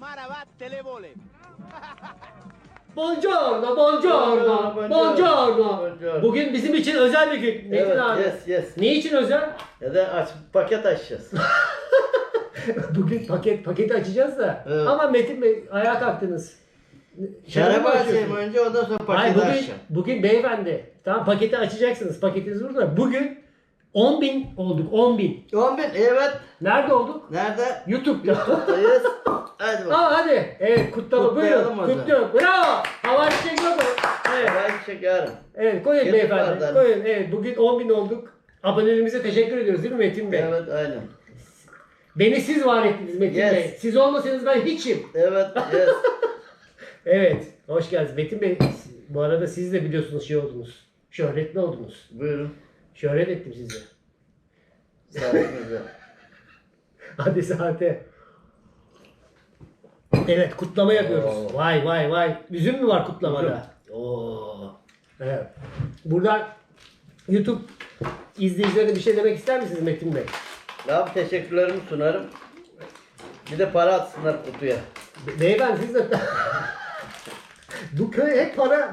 Maravatte le vole. Buongiorno, buongiorno, Buongiorno, buongiorno. buongiorno. Bugün bizim için özel bir gün. Metin Evet, abi. yes, yes. Ne için özel? Ya da aç, paket açacağız. Bugün paket paketi açacağız da. Evet. Ama Metin Bey ayağa kalktınız. Şarabı açayım açıyorsunuz? önce ondan sonra Hayır paketi bugün, açacağım. bugün beyefendi. Tamam paketi açacaksınız. Paketiniz burada. Bugün 10 bin olduk. 10 bin. 10 bin evet. Nerede olduk? Nerede? YouTube'da. Yes. Hadi bakalım. Aa hadi. Evet kutlama Kutlayalım buyurun. o zaman. Kutluyorum. Bravo. Hava çiçek yok mu? Evet. Ben çekerim. Evet koyun Getir beyefendi. bardağını. Koyun. Evet bugün 10 bin olduk. Abonelerimize teşekkür ediyoruz değil mi Metin Bey? Evet aynen. Beni siz var ettiniz Metin Yes. Bey. Siz olmasanız ben hiçim. Evet yes. Evet. Hoş geldiniz Metin Bey. Bu arada siz de biliyorsunuz şey oldunuz. Şöhretli oldunuz. Buyurun. Şöhret ettim sizi. Sayenizde. Hadi saate. Evet kutlama yapıyoruz. Oo. Vay vay vay. Üzüm mü var kutlamada? Oo. Evet. Buradan YouTube izleyicilerine bir şey demek ister misiniz Metin Bey? Abi teşekkürlerimi sunarım. Bir de para atsınlar kutuya. Be- Beyefendi siz de... Bu köy hep para.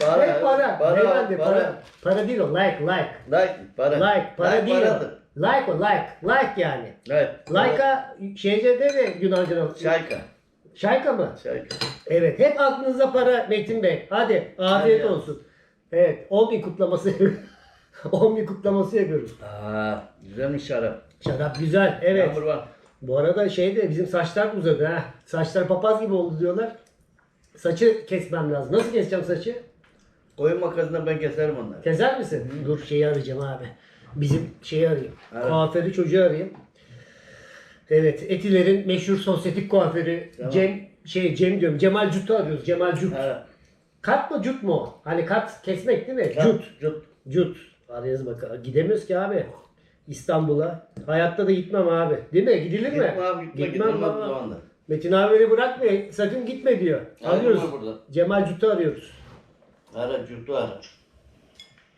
para, hep para. para, Beyefendi para. para. Para. değil o like like. Like para. Like para like değil paradır. o. Like o like. Like yani. Evet. Like'a şeyce de Yunanca'da. Şayka. Şayka mı? Şayka. Evet. Hep aklınızda para Metin Bey. Hadi afiyet Hadi. olsun. Evet. 10 bin kutlaması 10 bin kutlaması yapıyoruz. Aa, güzelmiş şarap. Şarap güzel. Evet. Number one. Bu arada şey de bizim saçlar uzadı ha. Saçlar papaz gibi oldu diyorlar. Saçı kesmem lazım. Nasıl keseceğim saçı? Koyun makasından ben keserim onları. Keser misin? Dur şeyi arayacağım abi. Bizim şeyi arayayım. Evet. Kuaförü çocuğu arayayım. Evet, Etiler'in meşhur sosyetik kuaförü Tamam. Cem şey Cem diyorum. Cemal Cut'u arıyoruz. Cemal Cut. Evet. Kat mı cut mu? o? Hani kat kesmek değil mi? Cut. Cut. Cut. Arayız bakalım. Gidemiyoruz ki abi. İstanbul'a. Hayatta da gitmem abi. Değil mi? Gidilir mi? Gitme abi gitme Gitmem gitmem ama. bu zamanda. Metin abi beni bırakmıyor. Sakın gitme diyor. Arıyoruz. Arıyoruz. burada. Cemal Cut'u arıyoruz. Ara cutu ara.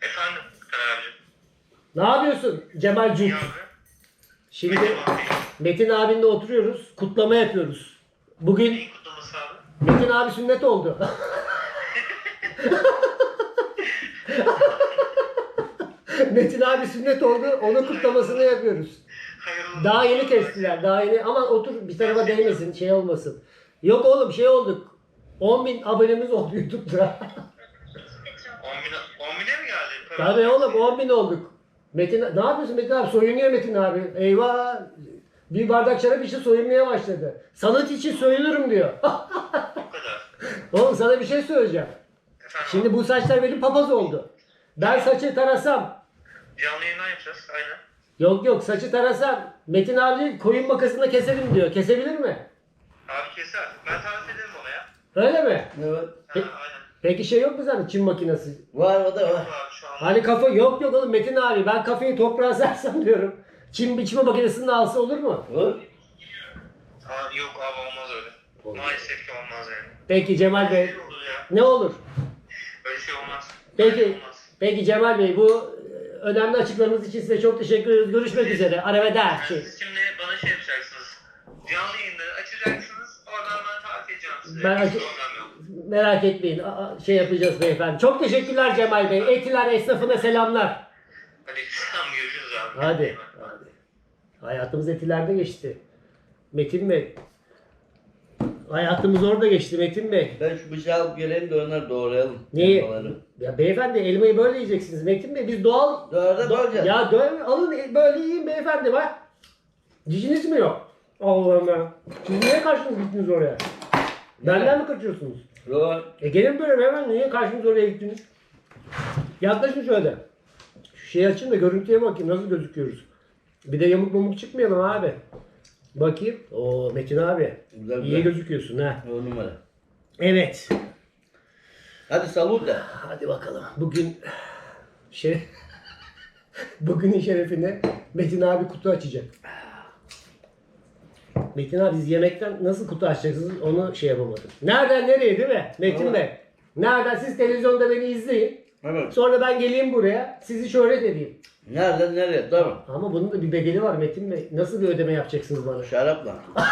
Efendim abicim. Ne yapıyorsun Cemal Cut? İyi abi. Şimdi abi. Metin abinle oturuyoruz. Kutlama yapıyoruz. Bugün Neyin kutlaması abi? Metin abi sünnet oldu. Metin abi sünnet oldu. Onun kutlamasını yapıyoruz. Daha yeni kestiler. Daha yeni. Ama otur bir tarafa değmesin. Şey olmasın. Yok oğlum şey olduk. 10 bin abonemiz oldu YouTube'da. 10 bin, 10 bine mi geldi? Para Tabii oğlum 10 bin olduk. Metin ne yapıyorsun Metin abi? Soyunuyor Metin abi. Eyvah. Bir bardak şarap içti soyunmaya başladı. Sanat için soyunurum diyor. Bu kadar. oğlum sana bir şey söyleyeceğim. Efendim Şimdi bu saçlar benim papaz oldu. Ben saçı tarasam. canlı yayından yapacağız. Aynen. Yok yok saçı tarasam. Metin abi koyun makasında keselim diyor. Kesebilir mi? Abi keser. Ben tarif ederim ona ya. Öyle mi? Evet. Ha, Peki. aynen. Peki şey yok mu zaten Çin makinesi? Var o da Yok var. abi şu an. Hani kafa yok yok oğlum Metin abi ben kafayı toprağa sersem diyorum. Çin biçme makinesini alsa olur mu? Aa, yok abi olmaz öyle. Maalesef ki olmaz yani. Peki Cemal Bey şey olur ya. ne olur? Öyle şey olmaz. Peki. Öyle olmaz. Peki Cemal Bey bu önemli açıklarınız için size çok teşekkür ederiz. Görüşmek üzere. Yani Arrivederci. siz şimdi bana şey yapacaksınız. Canlı yayında açacaksınız. Oradan ben tarif edeceğim size. Ben yok. Merak etmeyin. Aa, Şey yapacağız beyefendi. Çok teşekkürler Cemal Bey. Etiler esnafına selamlar. Hadi selam görüşürüz abi. Hadi. Hadi. Hayatımız etilerde geçti. Metin Bey. Hayatımız orada geçti Metin Bey. Ben şu bıçağı alıp geleyim de onları doğrayalım. Neyi? Elmaları. Ya beyefendi elmayı böyle yiyeceksiniz Metin Bey. Biz doğal... Doğru doğrayacağız. Ya dövme alın e, böyle yiyin beyefendi bak. Ciciniz mi yok? Allah'ım ya. Siz niye karşınız gittiniz oraya? Benden mi kaçıyorsunuz? Doğru. E gelin böyle beyefendi niye karşınız oraya gittiniz? Yaklaşın şöyle. Şu şeyi açın da görüntüye bakayım nasıl gözüküyoruz. Bir de yamuk mumuk çıkmayalım abi. Bakayım. Oo Metin abi. Güzel, İyi güzel. gözüküyorsun ha. O numara. Evet. Hadi salut de. Hadi bakalım. Bugün şey bugünün şerefine Metin abi kutu açacak. Metin abi siz yemekten nasıl kutu açacaksınız onu şey yapamadım. Nereden nereye değil mi Metin. Bey? Nereden siz televizyonda beni izleyin. Evet. Sonra ben geleyim buraya sizi şöhret edeyim. Nereden nereye? Tamam. Ama bunun da bir bedeli var Metin Bey. Nasıl bir ödeme yapacaksınız bana? Şarapla.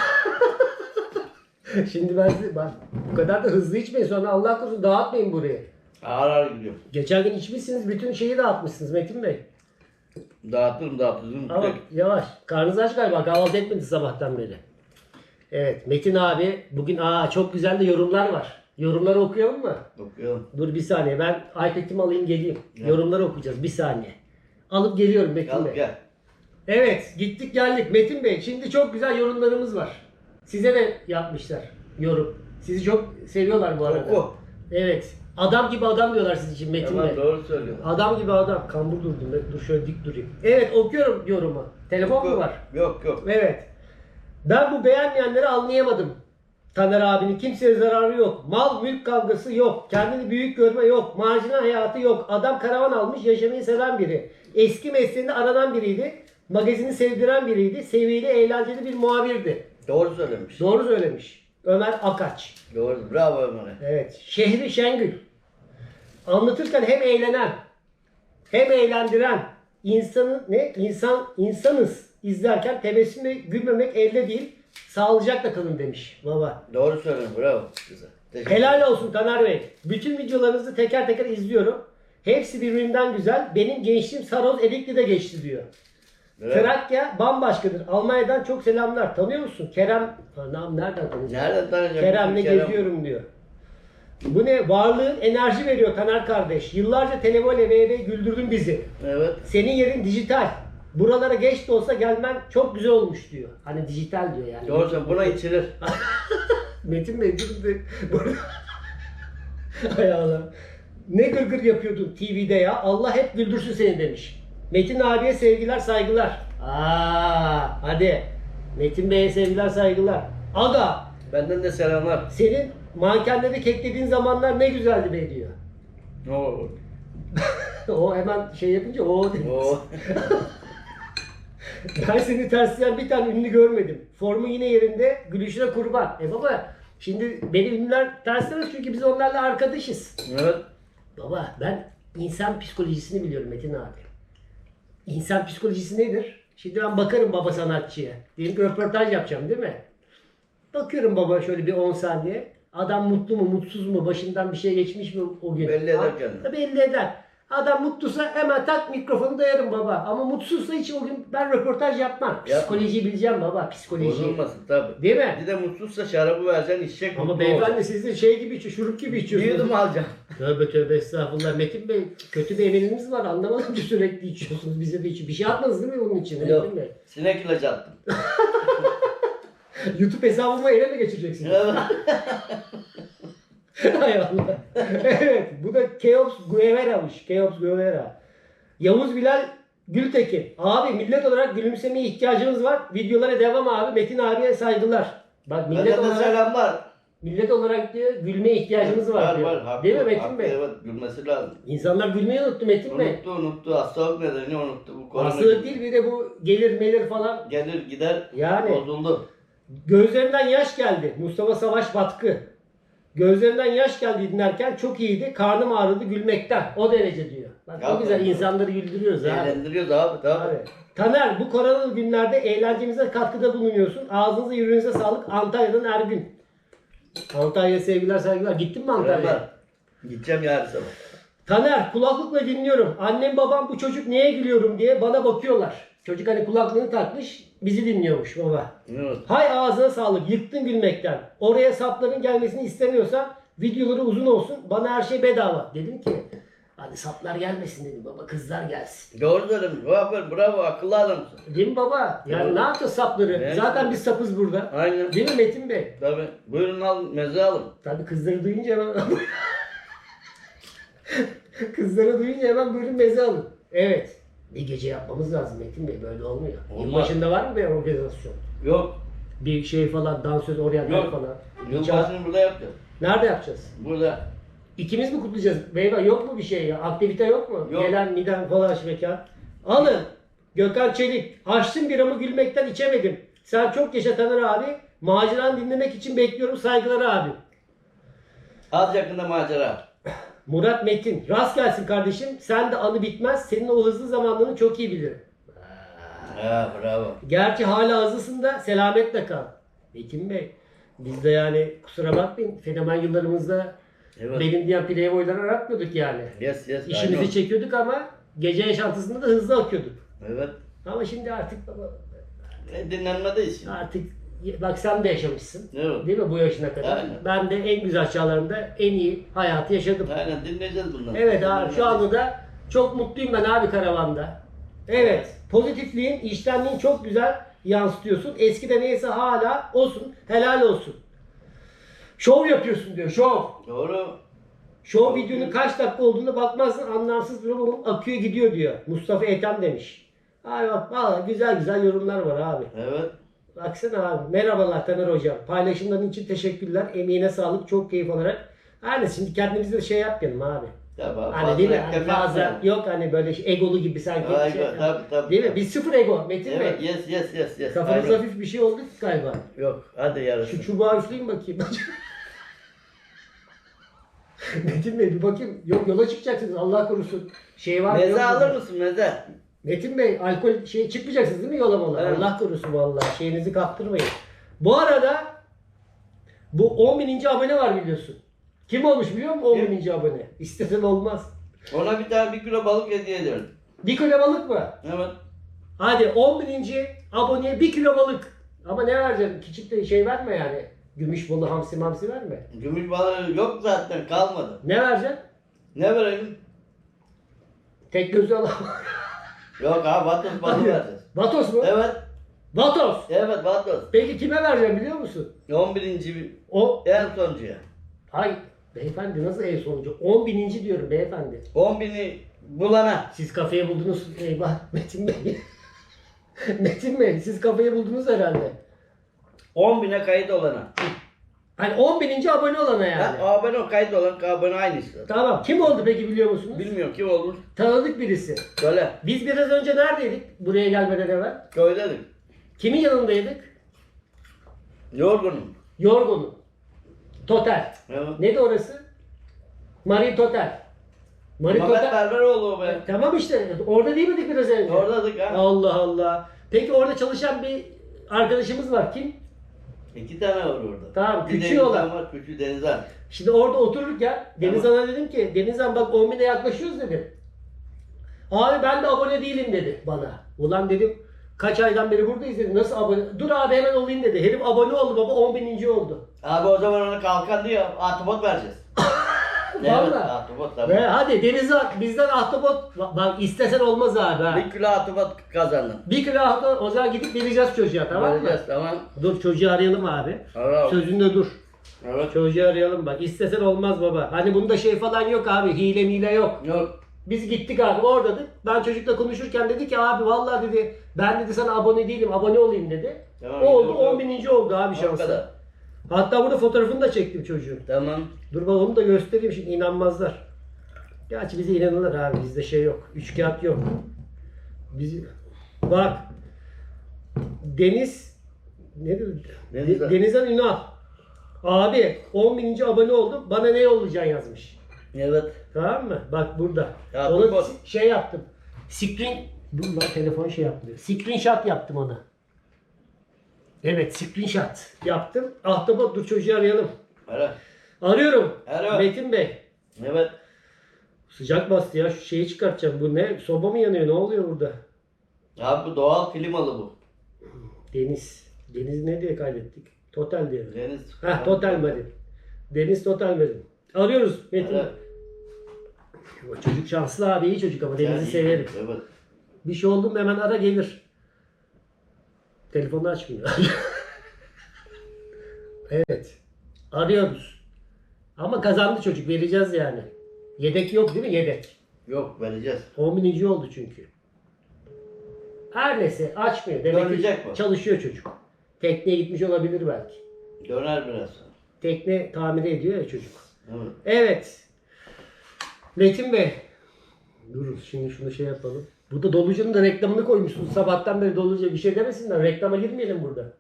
Şimdi ben size bak bu kadar da hızlı içmeyin sonra Allah korusun dağıtmayın burayı. Ağır ağır gidiyor. Geçen gün içmişsiniz bütün şeyi dağıtmışsınız Metin Bey. Dağıtırım dağıtırım. Ama yavaş. Karnınız aç galiba kahvaltı etmedi sabahtan beri. Evet Metin abi bugün aa çok güzel de yorumlar var. Yorumları okuyalım mı? Okuyalım. Dur bir saniye ben iPad'imi alayım geleyim. Ya. Yorumları okuyacağız bir saniye. Alıp geliyorum Metin Gel Bey. gel. Evet gittik geldik Metin Bey. Şimdi çok güzel yorumlarımız var. Size de yapmışlar yorum. Sizi çok seviyorlar bu arada. Oku. Evet. Adam gibi adam diyorlar sizin için Metin Tamam Bey. doğru söylüyorsun. Adam gibi adam. Kambur durdum. Dur şöyle dik durayım. Evet okuyorum yorumu. Telefon mu Yok, var? Yok yok. Evet. Ben bu beğenmeyenleri anlayamadım. Taner abinin kimseye zararı yok. Mal mülk kavgası yok. Kendini büyük görme yok. Marjinal hayatı yok. Adam karavan almış yaşamayı seven biri. Eski mesleğinde aranan biriydi. Magazini sevdiren biriydi. Seviyeli, eğlenceli bir muhabirdi. Doğru söylemiş. Doğru söylemiş. Ömer Akaç. Doğru. Bravo Ömer'e. Evet. Şehri Şengül. Anlatırken hem eğlenen hem eğlendiren insanı ne? İnsan insanız izlerken tebessüm ve gülmemek elde değil. Sağlıcakla kalın demiş baba. Doğru söylemiş. Bravo. Güzel. Teşekkür Helal olsun Taner Bey. Bütün videolarınızı teker teker izliyorum. Hepsi birbirinden güzel. Benim gençliğim Saroz Erikli'de geçti diyor. Bravo. Trakya bambaşkadır. Almanya'dan çok selamlar. Tanıyor musun? Kerem. Anam nereden tanıyorsun? Nereden tanıyacak? Kerem'le Kerem. geziyorum diyor. Bu ne? Varlığın enerji veriyor Taner kardeş. Yıllarca televole VV güldürdün bizi. Evet. Senin yerin dijital. Buralara geç de olsa gelmen çok güzel olmuş diyor. Hani dijital diyor yani. Doğru söylüyorsun. Buna içilir. Metin Bey durun de. Allah. Ne gırgır yapıyordun TV'de ya. Allah hep güldürsün seni demiş. Metin abiye sevgiler saygılar. Aa, hadi. Metin Bey'e sevgiler saygılar. Aga Benden de selamlar. senin mankenleri keklediğin zamanlar ne güzeldi be diyor. Oo. o hemen şey yapınca o demiş. Oo. Ben seni tersleyen bir tane ünlü görmedim. Formu yine yerinde, gülüşüne kurban. E baba, şimdi beni ünlüler terslemez çünkü biz onlarla arkadaşız. evet. Baba, ben insan psikolojisini biliyorum Metin abi. İnsan psikolojisi nedir? Şimdi ben bakarım baba sanatçıya. Diyelim ki röportaj yapacağım değil mi? Bakıyorum baba şöyle bir 10 saniye. Adam mutlu mu, mutsuz mu, başından bir şey geçmiş mi o gün? Belli eder Ha, kendini. Belli eder. Adam mutluysa hemen tak mikrofonu dayarım baba. Ama mutsuzsa hiç o gün ben röportaj yapmam. Psikolojiyi bileceğim baba, psikolojiyi. Bozulmasın tabii. Değil mi? Bir de mutsuzsa şarabı vereceksin içecek. Ama mutlu beyefendi olacak. siz de şey gibi içiyor, şurup gibi Bir içiyorsunuz. yudum alacaksın. Tövbe tövbe estağfurullah. Metin Bey kötü bir emeliniz var. Anlamadım ki sürekli içiyorsunuz. Bize de içiyor. Bir şey atmadınız değil mi bunun için? Yok. Metin Bey? Sinek ilacı attım. YouTube hesabımı ele mi geçireceksiniz? Hay Allah. evet. Bu da Keops Guevera'mış. Keops Guevara. Yavuz Bilal Gültekin. Abi millet olarak gülümsemeye ihtiyacımız var. Videolara devam abi. Metin abiye saygılar. Bak millet Benden de olarak, selamlar. millet olarak diyor gülmeye ihtiyacımız var, diyor. Haklı, Değil mi Metin haklı, Bey? Evet gülmesi lazım. İnsanlar gülmeyi unuttu Metin Bey. Unuttu unuttu. Hastalık nedeni unuttu. Bu korona Hastalık değil bir de bu gelir melir falan. Gelir gider. Yani. Bozuldu. Gözlerinden yaş geldi. Mustafa Savaş Batkı. Gözlerinden yaş geldi dinlerken çok iyiydi. Karnım ağrıdı gülmekten. O derece diyor. Bak Ya o güzel insanları güldürüyoruz abi. Eğlendiriyoruz abi. Abi. Taner bu koronalı günlerde eğlencemize katkıda bulunuyorsun. Ağzınıza yüreğinize sağlık. Antalya'dan Ergün. Antalya sevgiler saygılar. Gittin mi Antalya'ya? Selamlar. Gideceğim yarın sabah. Taner kulaklıkla dinliyorum. Annem babam bu çocuk neye gülüyorum diye bana bakıyorlar. Çocuk hani kulaklığını takmış bizi dinliyormuş baba. Evet. Hay ağzına sağlık. Yıktın gülmekten. Oraya sapların gelmesini istemiyorsan videoları uzun olsun. Bana her şey bedava. Dedim ki hadi saplar gelmesin dedim baba. Kızlar gelsin. Doğru söylemiş. Bravo, bravo akıllı adamsın. Değil mi baba? Yani Doğru. ne yapacağız sapları? Evet. Zaten biz sapız burada. Aynen. Değil mi Metin Bey? Tabii. Buyurun al meze alın. Tabii kızları duyunca hemen... kızları duyunca hemen buyurun meze alın. Evet. Bir gece yapmamız lazım Metin Bey. Böyle olmuyor. Olmaz. Yılbaşında var mı bir organizasyon? Yok. Bir şey falan, dansöz, oryantal Yok. falan. Yılbaşını burada yapacağız. Nerede yapacağız? Burada. İkimiz mi kutlayacağız? Beyva yok mu bir şey ya? Aktivite yok mu? Yok. Gelen miden falan mekan. Alın. Gökhan Çelik. Açtım biramı gülmekten içemedim. Sen çok yaşa Taner abi. Maceran dinlemek için bekliyorum saygılar abi. Az yakında macera. Murat Metin. Rast gelsin kardeşim. Sen de anı bitmez. Senin o hızlı zamanlarını çok iyi bilirim. Ha bravo. Gerçi hala hızlısın da selametle kal. Metin Bey. Biz de yani kusura bakmayın fenomen yıllarımızda Evet. benim diyen playboyları aratmıyorduk yani. Yes yes. İşimizi aynen. çekiyorduk ama gece yaşantısında da hızlı akıyorduk. Evet. Ama şimdi artık baba, E, dinlenmedeyiz şimdi. artık bak sen de yaşamışsın. Evet. Değil mi bu yaşına kadar? Aynen. Ben de en güzel çağlarımda en iyi hayatı yaşadım. Aynen dinleyeceğiz bunları. Evet abi şu anda da çok mutluyum ben abi karavanda. Evet pozitifliğin, iştenliğin çok güzel yansıtıyorsun. Eskide neyse hala olsun, helal olsun. Şov yapıyorsun diyor, şov. Doğru. Şov videonun kaç dakika olduğunu bakmazsın anlamsız olup akıyor gidiyor diyor. Mustafa Ethem demiş. Abi bak valla güzel güzel yorumlar var abi. Evet. Baksana abi. Merhabalar Taner Hocam. Paylaşımların için teşekkürler. Emeğine sağlık. Çok keyif alarak. Hani şimdi kendimize de şey yapmayalım abi. Tabii. Hani değil mi? Hani fazla yapmayalım. yok hani böyle şey, egolu gibi sanki. Ay, şey, tabii, tabii, değil mi? tabii. Biz sıfır ego Metin Evet Bey. yes yes yes yes. Kafanız Aynen. hafif bir şey oldu galiba. Yok hadi yarısı. Şu çubuğa üfleyin bakayım. Metin Bey bir bakayım. Yok yola çıkacaksınız Allah korusun. Şey var Meze alır mısın meze? Metin Bey alkol şey çıkmayacaksınız değil mi yola mola? Evet. Allah korusun vallahi şeyinizi kaptırmayın. Bu arada bu 10 bininci abone var biliyorsun. Kim olmuş biliyor musun 10 Kim? bininci abone? İstesen olmaz. Ona bir tane bir kilo balık hediye ederim. Bir kilo balık mı? Evet. Hadi 10 bininci aboneye bir kilo balık. Ama ne vereceksin? Küçük de şey verme yani. Gümüş balı, hamsi mamsi verme. Gümüş balığı yok zaten kalmadı. Ne vereceksin? Ne verelim? Tek gözü al. Yok abi vatos balığı vereceğiz. Vatos mu? Evet. Vatos. Evet vatos. Peki kime vereceğim biliyor musun? 11. bir- O en sonuncuya. Hay beyefendi nasıl en sonucu? 10 bininci diyorum beyefendi. 10 bini bulana. Siz kafayı buldunuz. Eyvah Metin Bey. Metin Bey siz kafayı buldunuz herhalde. 10 bine kayıt olana. Hani 10 bininci abone olana yani. Ha, abone o kayıt olan abone aynısı. Tamam. Kim oldu peki biliyor musunuz? Bilmiyorum kim olmuş. Tanıdık birisi. Söyle. Biz biraz önce neredeydik buraya gelmeden evvel? Köydedik. Kimin yanındaydık? Yorgunum. Yorgun'un. Total. Evet. Neydi orası? Marie Total. Marie Mehmet. Berberoğlu be. Tamam işte. Orada değil miydik biraz önce? Oradaydık ha. Allah Allah. Peki orada çalışan bir arkadaşımız var. Kim? İki tane var orada. Tamam, Bir küçüğü Denizhan olan. var, küçüğü Denizhan. Şimdi orada otururken Denizhan'a dedim ki Denizhan bak 10 bine yaklaşıyoruz dedim. Abi ben de abone değilim dedi bana. Ulan dedim kaç aydan beri buradayız dedim. Nasıl abone? Dur abi hemen olayım dedi. Herif abone oldu baba 10 bininci oldu. Abi o zaman ona kalkan diyor, atobot vereceğiz. evet, atobot Ve hadi Denizhan bizden ahtapot bak istesen olmaz abi ha. Bir kilo atobot kazandım. Bir kilo ahtapot o zaman gidip vereceğiz çocuğa tamam mı? Vereceğiz tamam. Dur çocuğu arayalım abi. Tamam. Sözünde dur. Evet. Çocuğu arayalım bak. İstesen olmaz baba. Hani bunda şey falan yok abi. Hile mile yok. Yok. Biz gittik abi oradaydık. Ben çocukla konuşurken dedi ki abi vallahi dedi ben dedi sana abone değilim abone olayım dedi. Tamam, oldu gidiyorum. 10 bininci oldu abi O şansı. kadar. Hatta burada fotoğrafını da çektim çocuğun. Tamam. Dur bak onu da göstereyim şimdi inanmazlar. Gerçi bize inanırlar abi bizde şey yok. Üç kağıt yok. Biz bak Deniz ne dedi? Denizhan. De- Denizhan Ünal. Abi 10 bininci abone oldum. Bana ne yollayacaksın yazmış. Evet. Tamam mı? Bak burada. Ya ona şey yaptım. Screen Dur lan telefon şey yaptı. Screenshot yaptım ona. Evet screenshot yaptım. Ahtapot dur çocuğu arayalım. Ara. Arıyorum. Alo. Metin Bey. Evet. Sıcak bastı ya. Şu şeyi çıkartacağım. Bu ne? Soba mı yanıyor? Ne oluyor burada? Abi bu doğal klimalı bu. Deniz. Deniz ne diye kaydettik? Total diye. Deniz. Heh Total Medim. Deniz Total Medim. Arıyoruz Metin. O çocuk şanslı abi. iyi çocuk ama Deniz'i Yani- severim. Evet. Bir şey oldu mu hemen ara gelir. Telefonu açmıyor. evet. Arıyoruz. Ama kazandı çocuk. Vereceğiz yani. Yedek yok değil mi? Yedek. Yok vereceğiz. 10 bininci oldu çünkü. Her neyse açmıyor. Demek Dönecek ki bu. çalışıyor çocuk. Tekneye gitmiş olabilir belki. Döner biraz sonra. Tekne tamir ediyor ya çocuk. Evet. Evet. Metin Bey. Durun şimdi şunu şey yapalım. Burada Doluca'nın da reklamını koymuşsunuz. Sabahtan beri Doluca bir şey demesinler. Reklama girmeyelim burada.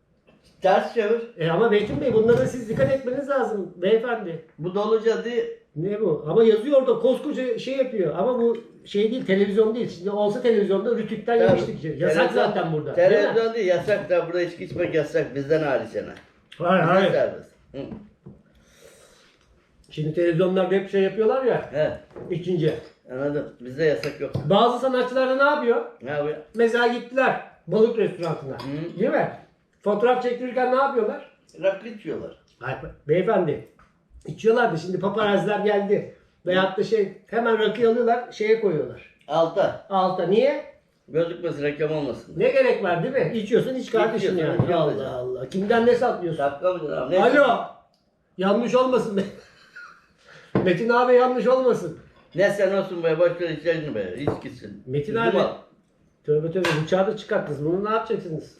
Ters çevir. E ama Metin Bey bunlara siz dikkat etmeniz lazım beyefendi. Bu doluca değil. Ne bu? Ama yazıyor orada koskoca şey yapıyor. Ama bu şey değil televizyon değil. Şimdi olsa televizyonda rütükten Tabii. yemiştik. Yasak Televizyon- zaten burada. değil mi? Televizyon değil yasak da burada içki içmek yasak bizden hariç yani. Hayır, hayır. serbest. Hı. Şimdi televizyonlarda hep şey yapıyorlar ya. He. ikinci. Anladım. Bizde yasak yok. Bazı sanatçılar da ne yapıyor? Ne yapıyor? Mesela gittiler balık restoranına. Hı. Değil mi? Fotoğraf çektirirken ne yapıyorlar? Rakı içiyorlar. Ay, beyefendi. içiyorlardı. Şimdi paparazziler geldi. Veyahut da şey hemen rakıyı alıyorlar şeye koyuyorlar. Alta. Alta. Niye? Gözükmesin reklam olmasın. Ne gerek var değil mi? İçiyorsun iç kardeşim İçiyorsun, yani. içiyorsun. Allah Allah. Kimden ne saklıyorsun? Şapka abi? Ne? Alo. Yanlış olmasın be. Metin abi yanlış olmasın. Ne sen olsun be boş ver içerini be. İç gitsin. Metin Bizim abi. al. Tövbe tövbe bıçağı da çıkarttınız. Bunu ne yapacaksınız?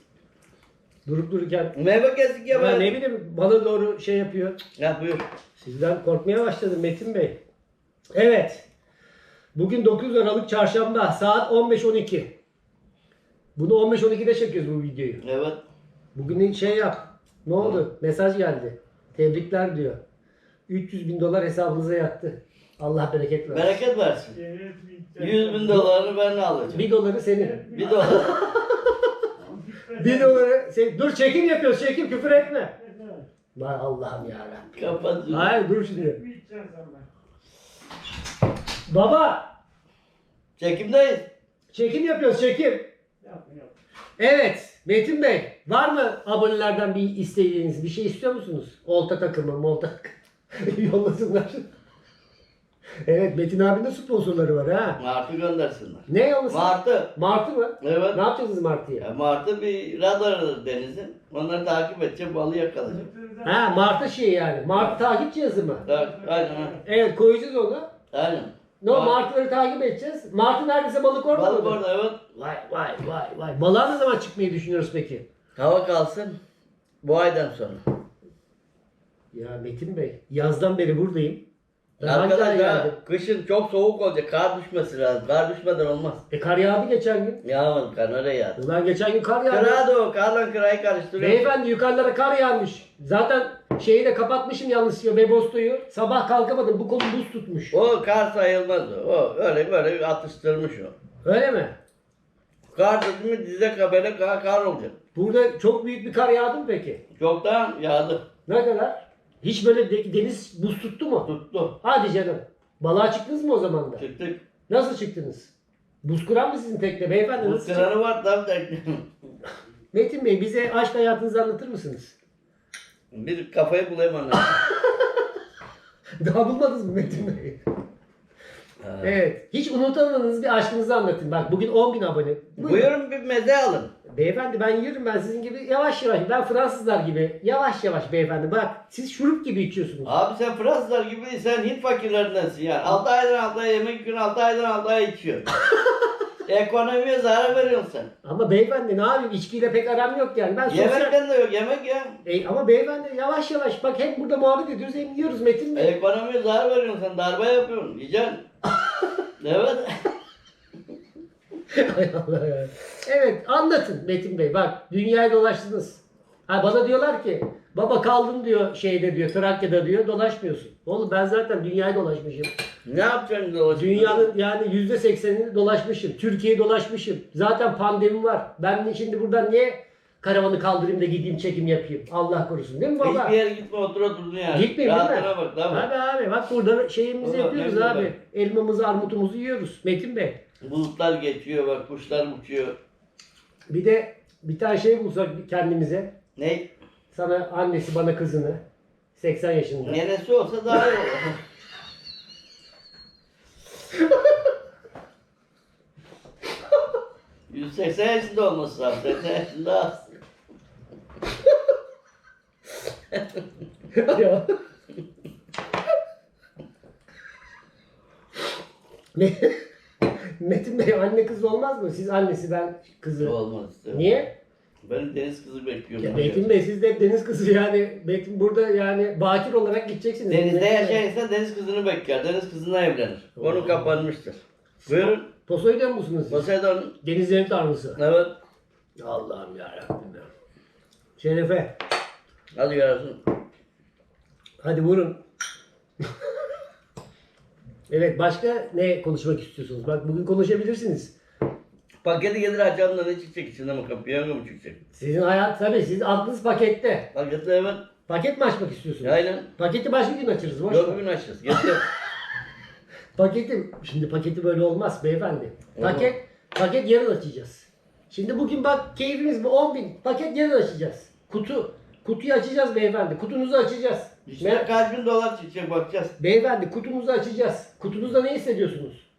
Durup dururken. Meyve kestik ya Ya be. ne bileyim bana doğru şey yapıyor. Ya buyur. Sizden korkmaya başladım Metin Bey. Evet. Bugün 9 Aralık Çarşamba saat 15.12. Bunu 15.12'de çekiyoruz bu videoyu. Evet. Bugün şey yap. Ne oldu? Mesaj geldi. Tebrikler diyor. 300 bin dolar hesabınıza yattı. Allah bereket versin. Bereket versin. 100 bin dolarını ben ne alacağım? Bir doları senin. Bir dolar. Bir doları sen... Dur çekim yapıyoruz. Çekim küfür etme. Vay Allah'ım yarabbim. Kapat. şunu. Hayır dur şimdi. Baba Çekimdeyiz. çekim yapıyoruz çekim. Evet Metin Bey var mı abonelerden bir isteğiniz? Bir şey istiyor musunuz? Olta takımı, molta yollasınlar. Evet Metin abinin de sponsorları var ha. Martı göndersinler. Ne yollasın? Martı. Martı mı? Evet. Ne yapacağız Martı'ya? Ya Martı bir radarıdır denizin. Onları takip edeceğim, balı yakalayacağım. Ha Martı şey yani. Martı takip cihazı mı? Tak, aynen ha. Evet koyacağız onu. Aynen. Ne o Mart- martıları takip edeceğiz. Martı neredeyse balık orada Balık mı? orada evet. Vay vay vay vay. Balığa ne zaman çıkmayı düşünüyoruz peki? Hava kalsın. Bu aydan sonra. Ya Metin Bey yazdan beri buradayım. Ay Arkadaşlar geldim? kışın çok soğuk olacak. Kar düşmesi lazım. Kar düşmeden olmaz. E kar yağdı geçen gün. Yağmadı kar nereye yağdı? Ulan geçen gün kar yağdı. Kırağı da o. Karla kırayı karıştırıyor. Beyefendi yukarılara kar yağmış. Zaten şeyi de kapatmışım yanlışlıkla Webosto'yu. Sabah kalkamadım bu kolum buz tutmuş. O kar sayılmaz o. O öyle böyle bir atıştırmış o. Öyle mi? Kar dedi mi dize kabele kar, kar olacak. Burada çok büyük bir kar yağdı mı peki? Çoktan yağdı. Ne kadar? Hiç böyle de- deniz buz tuttu mu? Tuttu. Hadi canım. Balığa çıktınız mı o zaman da? Çıktık. Nasıl çıktınız? Buz kıran mı sizin tekne beyefendi? Bu Nasıl çıktınız? var tabii tekne. Metin Bey bize aşk hayatınızı anlatır mısınız? bir kafayı bulayım anne. Daha bulmadınız mı Metin Bey? Evet. Hiç unutamadığınız bir aşkınızı anlatın. Bak bugün 10 bin abone. Buyurun. Buyurun bir meze alın. Beyefendi ben yerim ben sizin gibi yavaş yavaş. Ben Fransızlar gibi yavaş yavaş beyefendi. Bak siz şurup gibi içiyorsunuz. Abi sen Fransızlar gibi değil, sen Hint fakirlerindensin yani. 6 aydan 6 ay yemek yiyorsun, 6 aydan 6 ay içiyorsun. Ekonomiye zarar veriyorsun sen. Ama beyefendi ne yapayım içkiyle pek aram yok yani. Ben sosyal... Yemekten de yok, yemek ya. E, ama beyefendi yavaş yavaş bak hem burada muhabbet ediyoruz hem yiyoruz Metin Bey. Ekonomiye zarar veriyorsun sen, darbe yapıyorsun, yiyeceksin. evet. Hay Allah ya. Evet anlatın Metin Bey. Bak dünyayı dolaştınız. Ha, bana diyorlar ki baba kaldın diyor şeyde diyor Trakya'da diyor dolaşmıyorsun. Oğlum ben zaten dünyayı dolaşmışım. Ne yapacaksın dolaşıp? Dünyanın yani yüzde seksenini dolaşmışım. Türkiye'yi dolaşmışım. Zaten pandemi var. Ben şimdi buradan niye karavanı kaldırayım da gideyim çekim yapayım? Allah korusun değil mi baba? Hiçbir yere gitme, otur oturdun yani. Gitmeyeyim değil mi? Bak, tamam. Abi abi bak burada şeyimizi Vallahi yapıyoruz abi. Elmamızı armutumuzu yiyoruz. Metin Bey. Bulutlar geçiyor bak, kuşlar uçuyor. Bir de bir tane şey bulsak kendimize. Ne? Sana annesi bana kızını. 80 yaşında. Nenesi olsa daha iyi olur. ...180 yaşında olması lazım. 80 yaşında az. Ya. Me- Metin Bey anne kız olmaz mı? Siz annesi ben kızı. Olmaz işte. Niye? Ben deniz kızı bekliyorum. Ya Metin Bey siz de hep deniz kızı yani. Metin burada yani bakir olarak gideceksiniz. Denizde Metin Bey. yaşayan insan deniz kızını bekler. Deniz kızına evlenir. Konu kapanmıştır. Buyurun. Poseidon musunuz siz? Poseidon. Denizlerin tanrısı. Evet. Allah'ım yarabbim ya. Şerefe. Hadi yarasın. Hadi vurun. Evet başka ne konuşmak istiyorsunuz? Bak bugün konuşabilirsiniz. Paketi gelir açanlar ne çıkacak içinde mi? Piyango mu çıkacak? Sizin hayat tabii sizin aklınız pakette. Paketi evet. Paket mi açmak istiyorsunuz? Aynen. Paketi başka gün açarız. Boş Yok ver. bugün açacağız. Getir. Paketi, şimdi paketi böyle olmaz beyefendi. Olmaz. Paket, paket yarın açacağız. Şimdi bugün bak keyfimiz bu 10 bin. Paket yarın açacağız. Kutu, kutuyu açacağız beyefendi. Kutunuzu açacağız. İşte Mer- kaç bin dolar çıkacak bakacağız. beyefendi kutunuzu açacağız. Kutunuzda ne hissediyorsunuz?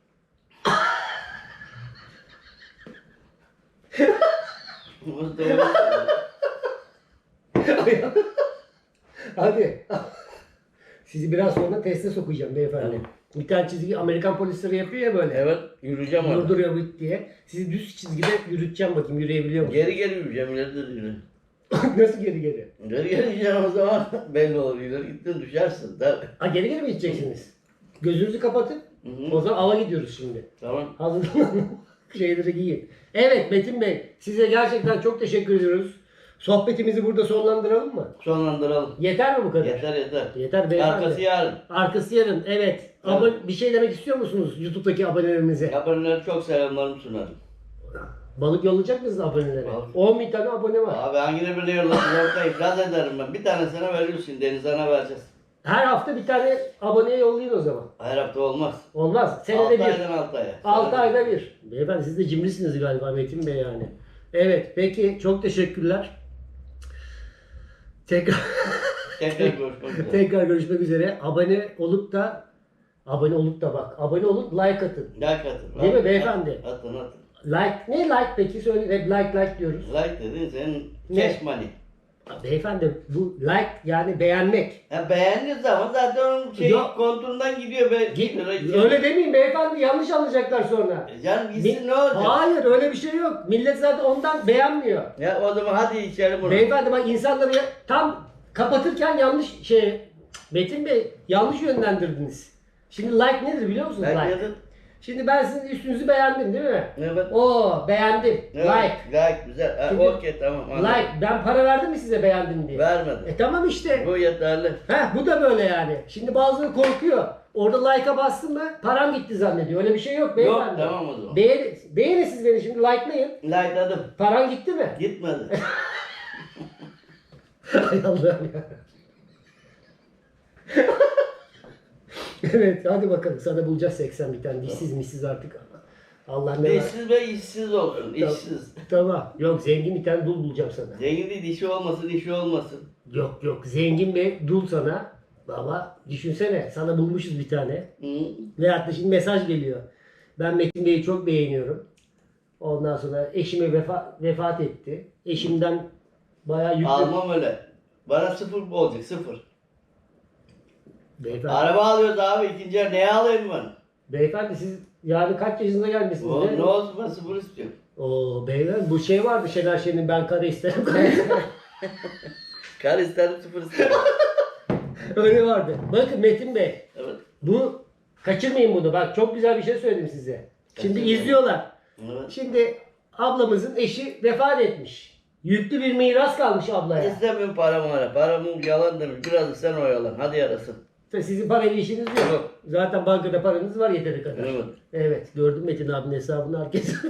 Mustafa. Hadi. Sizi biraz sonra teste sokacağım beyefendi. Tamam. Bir tane çizgi Amerikan polisleri yapıyor ya böyle. evet yürüyeceğim orada. Durduruyor bit diye. Sizi düz çizgide yürüteceğim bakayım yürüyebiliyor musunuz? Geri geri yürüyeceğim. ileri de yürü. Nasıl geri geri? Geri geri yürüyeceğim o zaman belli olur. İleri gittin düşersin. Tabii. Ha geri geri mi gideceksiniz? Gözünüzü kapatın. Hı hı. O zaman ava gidiyoruz şimdi. Tamam. Hazırlanın. Şeyleri giyin. Evet Metin Bey size gerçekten çok teşekkür ediyoruz. Sohbetimizi burada sonlandıralım mı? Sonlandıralım. Yeter mi bu kadar? Yeter yeter. Yeter beyefendi. Arkası yarın. Arkası yarın. Evet. Evet. Abone- bir şey demek istiyor musunuz YouTube'daki abonelerimize? Abonelere çok selamlarımı sunarım. Balık yollayacak mısınız abonelere? Balık. 10 bin tane abone var. Abi hangini biliyorlar? Yoksa iflas ederim ben. Bir tane sana veriyorsun. Deniz ana vereceğiz. Her hafta bir tane aboneye yollayın o zaman. Her hafta olmaz. Olmaz. Senede 6 bir. aydan 6 aya. 6 ayda bir. Beyefendi siz de cimrisiniz galiba Metin Bey yani. Evet peki çok teşekkürler. Tekrar Tekrar görüşmek üzere. tekrar görüşmek üzere. Abone olup da abone olup da bak. Abone olup like atın. Like atın. Değil mi beyefendi? Atın atın. Like ne like peki söyle hep like like diyoruz. Like dedin senin Ne? cash money. Beyefendi bu like yani beğenmek. Ya beğendiğin zaman zaten onun şey Yok. kontrolünden gidiyor be. Git, öyle demeyin beyefendi yanlış anlayacaklar sonra. E Canım Mi- gitsin ne olacak? Hayır öyle bir şey yok. Millet zaten ondan beğenmiyor. Ya o zaman hadi içelim bunu. Beyefendi bak insanları ya- tam kapatırken yanlış şey Metin Bey yanlış yönlendirdiniz. Şimdi like nedir biliyor musunuz Like like? Şimdi ben sizin üstünüzü beğendim değil mi? Evet. Oo beğendim. Evet, Like. Like güzel. Şimdi- Okey tamam. anladım. Like. Ben para verdim mi size beğendim diye? Vermedim. E tamam işte. Bu yeterli. Heh, bu da böyle yani. Şimdi bazıları korkuyor. Orada like'a bastın mı param gitti zannediyor. Öyle bir şey yok Yok beyefendi. tamam o zaman. Beğen, beğenin siz beni şimdi like'layın. Like'ladım. Paran gitti mi? Gitmedi. Hay Allah'ım ya. evet hadi bakalım sana bulacağız 80 bir tane dişsiz missiz artık. Allah ne var. Dişsiz ve işsiz olsun. Tamam. işsiz. Tamam. Yok zengin bir tane dul bulacağım sana. Zengin değil dişi olmasın işi olmasın. Yok yok zengin bir dul sana. Baba düşünsene sana bulmuşuz bir tane. Hı. Veyahut da şimdi mesaj geliyor. Ben Metin Bey'i çok beğeniyorum. Ondan sonra eşime vefa, vefat etti. Eşimden bayağı yüklü. Almam öyle. Bana sıfır olacak sıfır. Beyefendi, Araba alıyoruz abi ikinci el neye alayım ben? beyefendi siz yani kaç yaşınıza gelmişsiniz? O, değil ne mi? olsun ben sıfır istiyorum. Oo beyler bu şey vardı Şener Şen'in ben kare isterim. Kar isterim sıfır isterim. Öyle vardı. Bakın Metin Bey evet. bu kaçırmayın bunu bak çok güzel bir şey söyledim size. Şimdi Kaçırmayın. izliyorlar. evet. Şimdi ablamızın eşi vefat etmiş. Yüklü bir miras kalmış ablaya. İstemiyorum paramı ara. Paramı yalan demiş. Biraz sen oyalan. Hadi yarasın. Sizin parayla işiniz yok. Zaten bankada paranız var yeteri kadar. Evet. Evet gördüm Metin abinin hesabını herkes.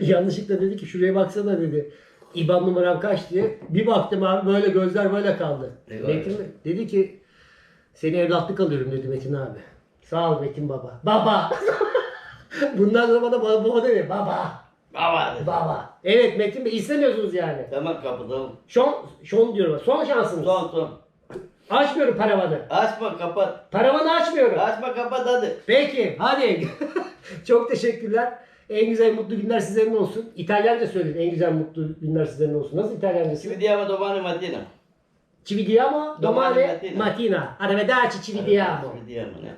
Yanlışlıkla dedi ki şuraya baksana dedi. İban numaram kaç diye. Bir baktım abi böyle gözler böyle kaldı. Eyvah. Metin dedi ki seni evlatlık alıyorum dedi Metin abi. Sağ ol Metin baba. Baba. Bundan sonra bana baba, baba deme. Baba. Baba dedi. Baba. Evet Metin Bey istemiyorsunuz yani. Tamam kapatalım. Şon, şon diyorum. Son şansınız. Son son. Açmıyorum paravanı. Açma kapat. Paravanı açmıyorum. Açma kapat hadi. Peki hadi. Çok teşekkürler. En güzel mutlu günler sizlerin olsun. İtalyanca söyleyin. En güzel mutlu günler sizlerin olsun. Nasıl İtalyancası? Ci vediamo domani mattina. Ci vediamo Domani domani mattina. mattina. Arrivederci ci vediamo. Ci vediamo, ne?